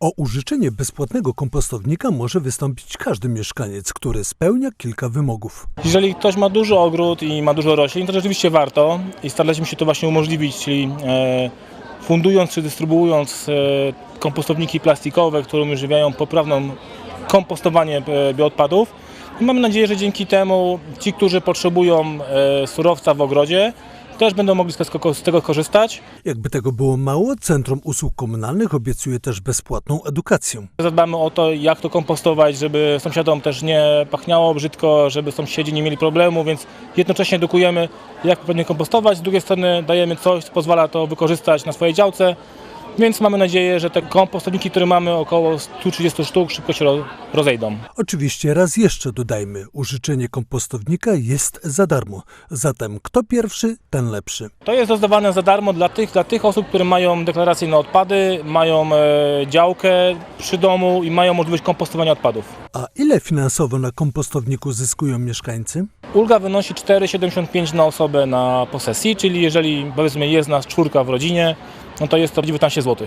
O użyczenie bezpłatnego kompostownika może wystąpić każdy mieszkaniec, który spełnia kilka wymogów. Jeżeli ktoś ma duży ogród i ma dużo roślin, to rzeczywiście warto i staraliśmy się to właśnie umożliwić, czyli e, fundując czy dystrybuując e, kompostowniki plastikowe, które umożliwiają poprawną kompostowanie e, bioodpadów. I mamy nadzieję, że dzięki temu ci, którzy potrzebują surowca w ogrodzie, też będą mogli z tego- z tego korzystać. Jakby tego było mało, Centrum Usług Komunalnych obiecuje też bezpłatną edukację. Zadbamy o to, jak to kompostować, żeby sąsiadom też nie pachniało brzydko, żeby sąsiedzi nie mieli problemu, więc jednocześnie edukujemy, jak pewnie kompostować. Z drugiej strony dajemy coś, co pozwala to wykorzystać na swojej działce. Więc mamy nadzieję, że te kompostowniki, które mamy, około 130 sztuk, szybko się ro- rozejdą. Oczywiście raz jeszcze dodajmy, użyczenie kompostownika jest za darmo. Zatem kto pierwszy, ten lepszy. To jest rozdawane za darmo dla tych, dla tych osób, które mają deklarację na odpady, mają e, działkę przy domu i mają możliwość kompostowania odpadów. A ile finansowo na kompostowniku zyskują mieszkańcy? Ulga wynosi 4,75 na osobę na posesji, czyli jeżeli powiedzmy jest nas czwórka w rodzinie, no to jest to 19 zł.